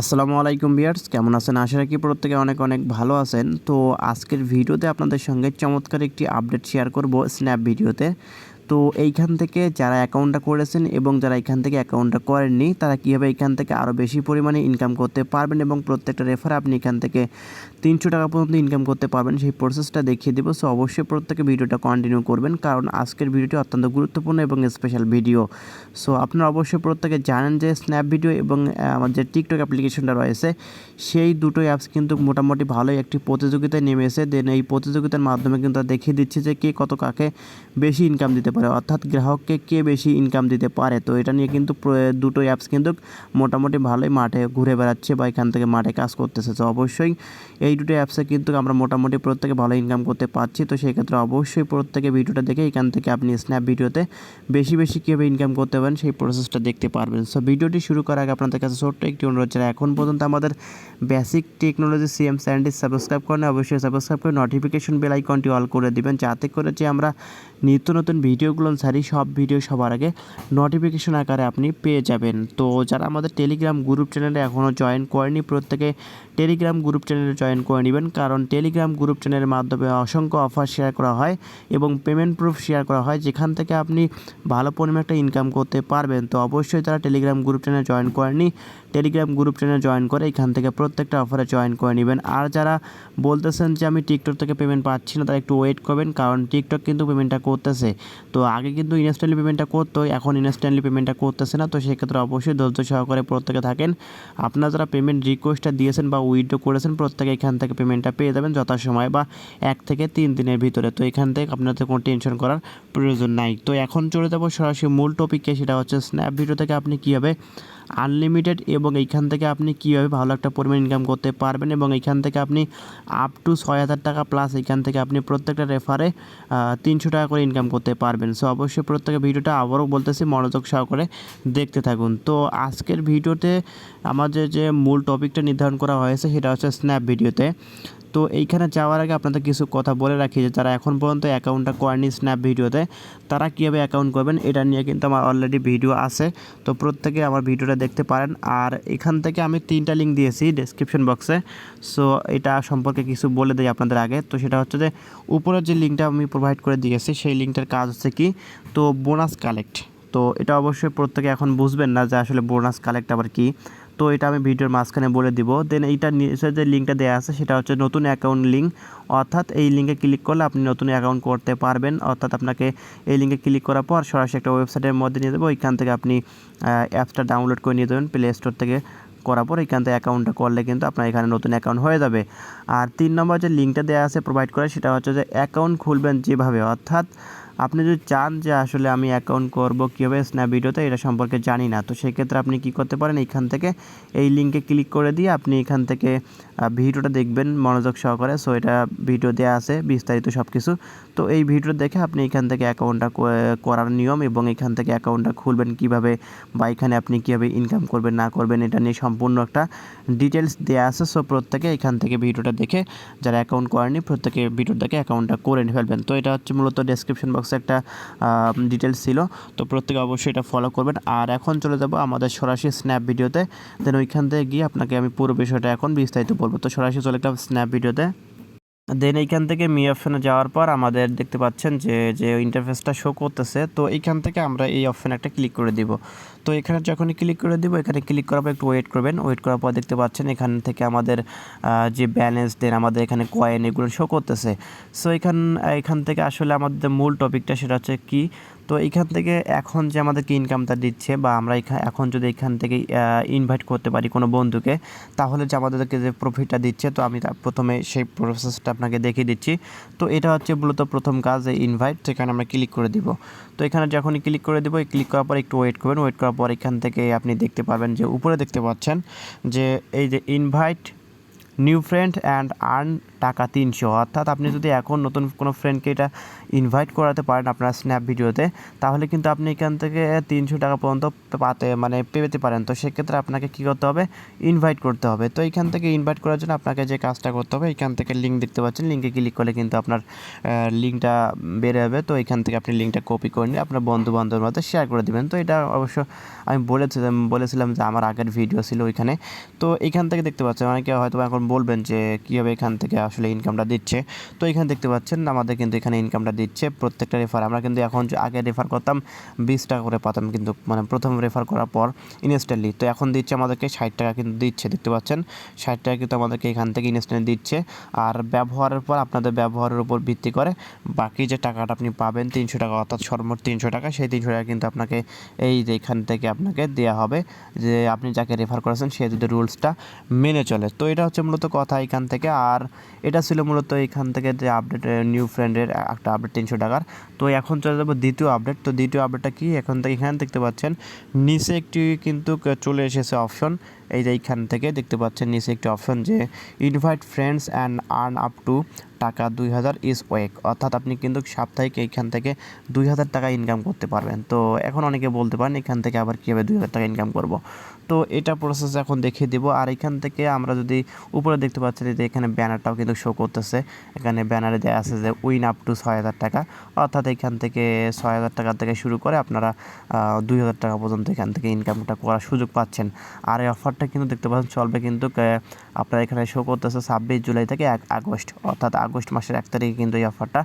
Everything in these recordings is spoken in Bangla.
আসসালামু আলাইকুম বিয়ার্স কেমন আছেন? আশা রাখি প্রত্যেকে অনেক অনেক ভালো আছেন। তো আজকের ভিডিওতে আপনাদের সঙ্গে চমৎকার একটি আপডেট শেয়ার করব স্ন্যাপ ভিডিওতে তো এইখান থেকে যারা অ্যাকাউন্টটা করেছেন এবং যারা এখান থেকে অ্যাকাউন্টটা করেননি, তারা কীভাবে এখান থেকে আরও বেশি পরিমাণে ইনকাম করতে পারবেন এবং প্রত্যেকটা রেফারে আপনি এখান থেকে তিনশো টাকা পর্যন্ত ইনকাম করতে পারবেন, সেই প্রসেসটা দেখিয়ে দেবো। সো অবশ্যই প্রত্যেকে ভিডিওটা কন্টিনিউ করবেন, কারণ আজকের ভিডিওটি অত্যন্ত গুরুত্বপূর্ণ এবং স্পেশাল ভিডিও সো আপনারা অবশ্যই প্রত্যেকে জানেন যে স্ন্যাপ ভিডিও এবং আমার যে টিকটক অ্যাপ্লিকেশনটা রয়েছে, সেই দুটো অ্যাপস কিন্তু মোটামুটি ভালোই একটি প্রতিযোগিতায় নেমেছে দেন এই প্রতিযোগিতার মাধ্যমে কিন্তু দেখিয়ে দিচ্ছে যে কে কত কাকে বেশি ইনকাম দিতে পারে অর্থাৎ গ্রাহককে কে বেশি ইনকাম দিতে পারে? তো এটা নিয়ে কিন্তু দুটো অ্যাপস কিন্তু মোটামুটি ভালোই মাঠে ঘুরে বেড়াচ্ছে বা এখান থেকে মাঠে কাজ করতেছে। তো অবশ্যই এই দুটো অ্যাপসে কিন্তু আমরা মোটামুটি প্রত্যেকে ভালো ইনকাম করতে পারছি। তো সেই ক্ষেত্রে অবশ্যই প্রত্যেকে ভিডিওটা দেখে এখান থেকে আপনি স্ন্যাপ ভিডিওতে বেশি বেশি কীভাবে ইনকাম করতে পারেন সেই প্রসেসটা দেখতে পারবেন। সো ভিডিওটি শুরু করার আগে আপনাদের কাছে ছোট্ট একটি অনুরোধ যারা এখন পর্যন্ত আমাদের বেসিক টেকনোলজি সিএম চ্যানেলটি সাবস্ক্রাইব করেন অবশ্যই সাবস্ক্রাইব করে নোটিফিকেশন বেল আইকনটি অল করে দিবেন। যাতে করে যে আমরা নিত্য নতুন ভিডিওগুলো ছাড়ি, সব ভিডিও সবার আগে নোটিফিকেশন আকারে আপনি পেয়ে যাবেন। তো যারা আমাদের টেলিগ্রাম গ্রুপ চ্যানেলে এখনও জয়েন করেনি, প্রত্যেকে টেলিগ্রাম গ্রুপ চ্যানেলে জয়েন করে নেবেন। কারণ টেলিগ্রাম গ্রুপ চ্যানেলের মাধ্যমে অসংখ্য অফার শেয়ার করা হয় এবং পেমেন্ট প্রুফ শেয়ার করা হয়, যেখান থেকে আপনি ভালো পরিমাণে একটা ইনকাম করতে পারবেন। তো অবশ্যই তারা টেলিগ্রাম গ্রুপ চ্যানেলে জয়েন করেনি টেলিগ্রাম গ্রুপ চ্যানেলে জয়েন করে এখান থেকে প্রত্যেকটা অফারে জয়েন করে নেবেন। আর যারা বলতেছেন যে আমি টিকটক থেকে পেমেন্ট পাচ্ছি না, তারা একটু ওয়েট করবেন, কারণ টিকটক কিন্তু পেমেন্টটা করতেছে। তো আগে কিন্তু ইনস্ট্যান্টলি পেমেন্টটা করতো, এখন ইনস্ট্যান্টলি পেমেন্টটা করতেছে না, তো সেক্ষেত্রে অবশ্যই ধৈর্য সহকারে প্রত্যেকে থাকেন। আপনারা যারা পেমেন্ট রিকোয়েস্টটা দিয়েছেন বা উইথড্র করেছেন, প্রত্যেকে এখান থেকে পেমেন্টটা পেয়ে যাবেন যথাসময় বা এক থেকে তিন দিনের ভিতরে। তো এখান থেকে আপনাদের কোনো টেনশন করার প্রয়োজন নাই। তো এখন চলে যাব সরাসরি মূল টপিককে সেটা হচ্ছে স্ন্যাপ ভিডিও থেকে আপনি কীভাবে আনলিমিটেড এবং এইখান থেকে আপনি কীভাবে ভালো একটা পরিমাণ ইনকাম করতে পারবেন এবং এইখান থেকে আপনি আপ টু ছয় হাজার টাকা প্লাস এইখান থেকে আপনি প্রত্যেকটা রেফারে তিনশো টাকা করে ইনকাম করতে পারবেন। সো অবশ্যই প্রত্যেকের ভিডিওটা আবারও বলতেছি, মনোযোগ সহকারে দেখতে থাকুন। তো, আজকের ভিডিওতে আমাদের যে মূল টপিকটা নির্ধারণ করা হয়েছে, সেটা হচ্ছে স্ন্যাপ ভিডিওতে তো এইখানে যাওয়ার আগে আপনাদের কিছু কথা বলে রাখি যে যারা এখন পর্যন্ত অ্যাকাউন্টটা করেনি স্ন্যাপ ভিডিওতে, তারা কীভাবে অ্যাকাউন্ট করবেন এটা নিয়ে কিন্তু আমার অলরেডি ভিডিও আছে। তো প্রত্যেকে আমার ভিডিওটা দেখতে পারেন। আর এখান থেকে আমি তিনটা লিঙ্ক দিয়েছি ডেসক্রিপশন বক্সে সো এটা সম্পর্কে কিছু বলে দিই আপনাদের আগে। তো সেটা হচ্ছে যে, উপরের যে লিঙ্কটা আমি প্রোভাইড করে দিয়েছি, সেই লিঙ্কটার কাজ হচ্ছে কি? তো বোনাস কালেক্ট তো এটা অবশ্যই প্রত্যেকে এখন বুঝবেন না যে আসলে বোনাস কালেক্ট আবার কি। তো এটা আমি ভিডিওর মাঝখানে বলে দিব। দেন এইটা নিচে যে লিঙ্কটা দেওয়া আছে, সেটা হচ্ছে নতুন অ্যাকাউন্ট লিঙ্ক অর্থাৎ এই লিঙ্কে ক্লিক করলে আপনি নতুন অ্যাকাউন্ট করতে পারবেন। অর্থাৎ আপনাকে এই লিঙ্কে ক্লিক করার পর সরাসরি একটা ওয়েবসাইটের মধ্যে নিয়ে দেবো ওইখান থেকে আপনি অ্যাপসটা ডাউনলোড করে নিয়ে দেবেন প্লে স্টোর থেকে করার পর এখান থেকে অ্যাকাউন্টটা করলে কিন্তু আপনার এখানে নতুন অ্যাকাউন্ট হয়ে যাবে। আর তিন নম্বর যে লিঙ্কটা দেওয়া আছে প্রোভাইড করে, সেটা হচ্ছে যে অ্যাকাউন্ট খুলবেন যেভাবে। অর্থাৎ আপনি যদি চান যে আসলে আমি অ্যাকাউন্ট করব কীভাবে স্ন্যাপ ভিডিওতে এটা সম্পর্কে জানি না। তো সেক্ষেত্রে আপনি কি করতে পারেন? এইখান থেকে এই লিঙ্কে ক্লিক করে দিয়ে আপনি এখান থেকে ভিডিওটা দেখবেন মনোযোগ সহকারে। সো এটা ভিডিও দেওয়া আছে, বিস্তারিত সব কিছু তো এই ভিডিও দেখে আপনি এখান থেকে অ্যাকাউন্টটা করার নিয়ম এবং এখান থেকে অ্যাকাউন্টটা খুলবেন কীভাবে বা এখানে আপনি কীভাবে ইনকাম করবেন, না করবেন, এটা নিয়ে সম্পূর্ণ একটা ডিটেলস দেওয়া আছে। সো প্রত্যেকে এখান থেকে ভিডিওটা দেখে, যারা অ্যাকাউন্ট করেনি প্রত্যেকে ভিডিও দেখে অ্যাকাউন্টটা করে ফেলবেন। তো এটা হচ্ছে মূলত ডেসক্রিপশন বক্সে একটা ডিটেলস ছিল। তো প্রত্যেকে অবশ্যই এটা ফলো করবেন। আর এখন চলে যাব আমাদের সরাসরি স্ন্যাপ ভিডিওতে দেন ওইখান থেকে গিয়ে আপনাকে আমি পুরো বিষয়টা এখন বিস্তারিত তো সরাসরি চলে গেলাম স্ন্যাপ ভিডিওতে দেন এইখান থেকে মি অপশনে যাওয়ার পর আমাদের দেখতে পাচ্ছেন যে যে ইন্টারফেসটা শো করতেছে, তো এইখান থেকে আমরা এই অপশনে একটা ক্লিক করে দিব। তো এখানে যখনই ক্লিক করে দিব, এখানে ক্লিক করার পর একটু ওয়েট করবেন। ওয়েট করার পর দেখতে পাচ্ছেন এখান থেকে আমাদের যে ব্যালেন্স দেন আমাদের এখানে কয়েন এগুলো শো করতেছে। সো এখান এখান থেকে আসলে আমাদের মূল টপিকটা সেটা হচ্ছে কি? তো এইখান থেকে এখন যে আমাদেরকে ইনকামটা দিচ্ছে বা আমরা এখা- এখন যদি এখান থেকে ইনভাইট করতে পারি কোনো বন্ধুকে, তাহলে যে আমাদেরকে যে প্রফিটটা দিচ্ছে, তো আমি প্রথমে সেই প্রসেসটা আপনাকে দেখিয়ে দিচ্ছি। তো এটা হচ্ছে মূলত প্রথম কাজ, এই ইনভাইট সেখানে আমরা ক্লিক করে দিব। তো এখানে যখনই ক্লিক করে দিব ক্লিক করার পর একটু ওয়েট করবেন। ওয়েট করার পর এখান থেকে আপনি দেখতে পারবেন যে উপরে দেখতে পাচ্ছেন যে এই যে invite new friend and earn টাকা তিনশো। অর্থাৎ আপনি যদি এখন নতুন কোনো ফ্রেন্ডকে এটা ইনভাইট করাতে পারেন আপনার স্ন্যাপ ভিডিওতে তাহলে কিন্তু আপনি এখান থেকে তিনশো টাকা পর্যন্ত পাতে মানে পেতে পারেন। তো সেক্ষেত্রে আপনাকে কী করতে হবে? ইনভাইট করতে হবে। তো এখান থেকে ইনভাইট করার জন্য আপনাকে যে কাজটা করতে হবে এখান থেকে লিঙ্ক দেখতে পাচ্ছেন। লিঙ্কে ক্লিক করলে কিন্তু আপনার লিঙ্কটা বেড়ে যাবে তো এখান থেকে আপনি লিঙ্কটা কপি করে নিয়ে আপনার বন্ধু বান্ধবের মধ্যে শেয়ার করে দেবেন। তো এটা অবশ্য আমি বলেছিলাম বলেছিলাম যে আমার আগের ভিডিও ছিল ওইখানে। তো এখান থেকে দেখতে পাচ্ছেন অনেকে হয়তো এখন বলবেন যে কীভাবে এখান থেকে আসলে ইনকামটা দিচ্ছে। তো এখানে দেখতে পাচ্ছেন, আমাদের কিন্তু এখানে ইনকামটা দিচ্ছে। প্রত্যেকটা রেফার আমরা কিন্তু এখন আগে রেফার করতাম, বিশ টাকা করে পাতাম কিন্তু মানে প্রথম রেফার করার পর ইনস্ট্যান্টলি তো এখন দিচ্ছে আমাদেরকে ষাট টাকা কিন্তু দিচ্ছে, দেখতে পাচ্ছেন? ষাট টাকা কিন্তু আমাদেরকে এখান থেকে ইনস্ট্যান্ট দিচ্ছে। আর ব্যবহারের পর আপনাদের ব্যবহারের উপর ভিত্তি করে বাকি যে টাকাটা আপনি পাবেন তিনশো টাকা, অর্থাৎ সর্বমোট তিনশো টাকা, সেই তিনশো টাকা কিন্তু আপনাকে এই যে এখান থেকে আপনাকে দেওয়া হবে যে আপনি যাকে রেফার করেছেন, সে যদি রুলসটা মেনে চলে। তো এটা হচ্ছে মূলত কথা এখান থেকে। আর এটা ছিল মূলত এখান থেকে যে আপডেট নিউ ফ্রেন্ডের একটা আপডেট তিনশো টাকার। তো এখন চলে যাব দ্বিতীয় আপডেট তো দ্বিতীয় আপডেটটা কি? এখন থেকে এখানে দেখতে পাচ্ছেন, নিচে একটি কিন্তু চলে এসেছে অপশন এই যে এইখান থেকে দেখতে পাচ্ছেন নিচে একটি অপশন যে invite friends and earn up to টাকা দুই হাজার ইস ওয়েক অর্থাৎ আপনি কিন্তু সাপ্তাহিক এইখান থেকে দুই হাজার টাকা ইনকাম করতে পারবেন। তো এখন অনেকে বলতে পারেন এখান থেকে আবার কীভাবে দুই হাজার টাকা ইনকাম করব। তো এটা প্রসেস এখন দেখিয়ে দেবো। আর এখান থেকে আমরা যদি উপরে দেখতে পাচ্ছি যে এখানে ব্যানারটাও কিন্তু শো করতেছে। এখানে ব্যানারে দেওয়া আছে যে উইন আপ টু ছয় হাজার টাকা। অর্থাৎ এখান থেকে ছয় হাজার টাকা থেকে শুরু করে আপনারা দুই হাজার টাকা পর্যন্ত এখান থেকে ইনকামটা করার সুযোগ পাচ্ছেন। আর এই অফারটা কিন্তু দেখতে পাচ্ছেন, চলবে কিন্তু আপনার এখানে শো করতেছে ছাব্বিশ জুলাই থেকে এক আগস্ট, অর্থাৎ আগস্ট মাসের এক তারিখে কিন্তু এই অফারটা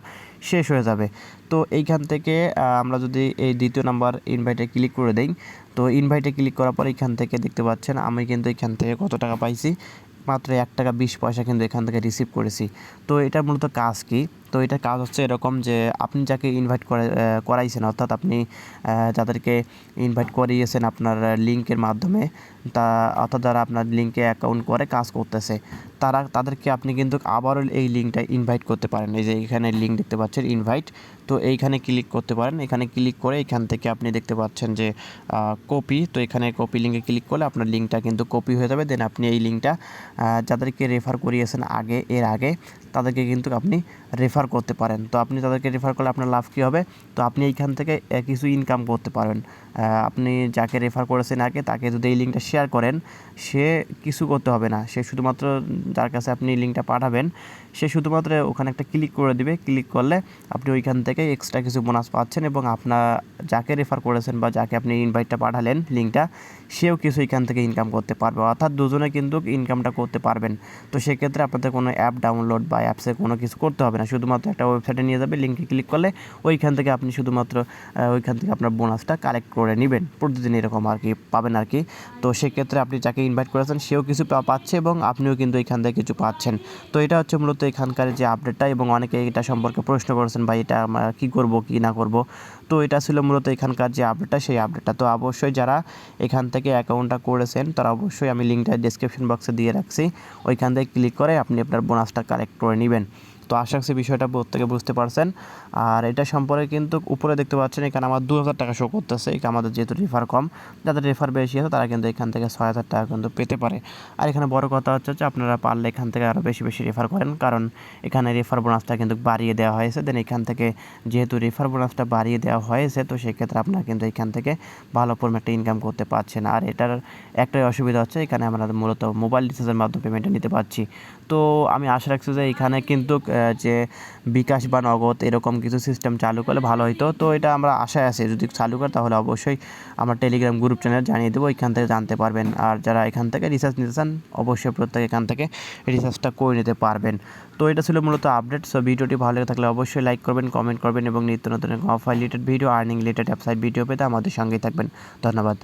শেষ হয়ে যাবে। তো এইখান থেকে আমরা যদি এই দ্বিতীয় নাম্বার ইনভাইটে ক্লিক করে দিই, তো ইনভাইটে ক্লিক করার পর এখান থেকে দেখতে পাচ্ছেন, আমি কিন্তু এখান থেকে কত টাকা পাইছি? মাত্র এক টাকা বিশ পয়সা কিন্তু এখান থেকে রিসিভ করেছি। তো এটা মূলত কাজ কি? তো এটা কাজ হচ্ছে এরকম যে আপনি যাকে ইনভাইট করে করাইছেন, অর্থাৎ আপনি যাদেরকে ইনভাইট করিয়েছেন আপনার লিঙ্কের মাধ্যমে, তা, অর্থাৎ যারা আপনার লিঙ্কে অ্যাকাউন্ট করে কাজ করতেছে, তারা, তাদেরকে আপনি কিন্তু আবারও এই লিঙ্কটা ইনভাইট করতে পারেন। এই যে এখানে লিঙ্ক দেখতে পাচ্ছেন ইনভাইট তো এইখানে ক্লিক করতে পারেন। এখানে ক্লিক করে এখান থেকে আপনি দেখতে পাচ্ছেন যে কপি তো এখানে কপি লিঙ্কে ক্লিক করলে আপনার লিঙ্কটা কিন্তু কপি হয়ে যাবে। দেন আপনি এই লিঙ্কটা যাদেরকে রেফার করিয়েছেন আগে, এর আগে, তাদেরকে কিন্তু আপনি রেফার করতে পারেন। তো আপনি তাদেরকে রেফার করলে আপনার লাভ কী হবে? তো আপনি এইখান থেকে কিছু ইনকাম করতে পারবেন। আপনি যাকে রেফার করেছেন আগে, তাকে যদি এই লিঙ্কটা শেয়ার করেন, সে কিছু করতে হবে না। সে শুধুমাত্র যার কাছে আপনি লিঙ্কটা পাঠাবেন, সে শুধুমাত্র ওখানে একটা ক্লিক করে দিবে। ক্লিক করলে আপনি ওইখান থেকে এক্সট্রা কিছু বোনাস পাচ্ছেন এবং আপনার যাকে রেফার করেছেন বা যাকে আপনি ইনভাইটটা পাঠালেন লিঙ্কটা সেও কিছু এখান থেকে ইনকাম করতে পারবে। অর্থাৎ দুজনে কিন্তু ইনকামটা করতে পারবেন। তো সেক্ষেত্রে আপনাদের কোনো অ্যাপ ডাউনলোড বা অ্যাপসে কোনো কিছু করতে হবে না। শুধুমাত্র একটা ওয়েবসাইটে নিয়ে যাবে লিঙ্কে ক্লিক করলে ওইখান থেকে আপনি শুধুমাত্র ওইখান থেকে আপনার বোনাসটা কালেক্ট করে নেবেন, প্রতিদিন এরকম আর কি পাবেন আর কি। তো সেক্ষেত্রে আপনি যাকে ইনভাইট করেছেন, সেও কিছু পাচ্ছে এবং আপনিও কিন্তু এখান থেকে কিছু পাচ্ছেন। তো এটা হচ্ছে মূলত এখানকার যে আপডেটটা এবং অনেকে এটা সম্পর্কে প্রশ্ন করেছেন বা এটা আমরা কী করব, কী না করব? তো এটা ছিল মূলত এখানকার যে আপডেটটা সেই আপডেটটা তো অবশ্যই যারা এখান থেকে অ্যাকাউন্টটা করেছেন, তারা অবশ্যই আমি লিঙ্কটা ডিসক্রিপশন বক্সে দিয়ে রাখছি। ওইখান থেকে ক্লিক করে আপনি আপনার বোনাসটা কালেক্ট করে নেবেন। তো আশা করছি বিষয়টা প্রত্যেকে বুঝতে পারছেন। আর এটা সম্পর্কে কিন্তু উপরে দেখতে পাচ্ছেন, এখানে আমার দু হাজার টাকা শো করতেছে। এখানে আমাদের যেহেতু রেফার কম, যাদের রেফার বেশি আছে তারা কিন্তু এখান থেকে ছয় হাজার টাকা কিন্তু পেতে পারে। আর এখানে বড় কথা হচ্ছে যে আপনারা পারলে এখান থেকে আরও বেশি বেশি রেফার করেন। কারণ এখানে রেফার বোনাসটা কিন্তু বাড়িয়ে দেওয়া হয়েছে। দেন এখান থেকে যেহেতু রেফার বোনাসটা বাড়িয়ে দেওয়া হয়েছে, তো সেক্ষেত্রে আপনারা কিন্তু এখান থেকে ভালো পরিমাণ একটা ইনকাম করতে পারছেন। আর এটার একটাই অসুবিধা হচ্ছে, এখানে আমরা মূলত মোবাইল রিচার্জের মাধ্যমে পেমেন্টটা নিতে পারছি। তো আমি আশা রাখছি যে এখানে কিন্তু যে বিকাশ বা নগদ এরকম কিছু সিস্টেম চালু করলে ভালো হতো তো এটা আমরা আশায় আছি, যদি চালু করে তাহলে অবশ্যই আমার টেলিগ্রাম গ্রুপ চ্যানেল জানিয়ে দেবো, এখান থেকে জানতে পারবেন। আর যারা এখান থেকে রিসার্চ নিতে চান, অবশ্যই প্রত্যেক এখান থেকে রিসার্চটা করে নিতে পারবেন। তো এটা ছিল মূলত আপডেট সো ভিডিওটি ভালো লেগে থাকলে অবশ্যই লাইক করবেন কমেন্ট করবেন এবং নিত্য নতুন offer related video earning related website video পেতে আমাদের সঙ্গেই থাকবেন। ধন্যবাদ।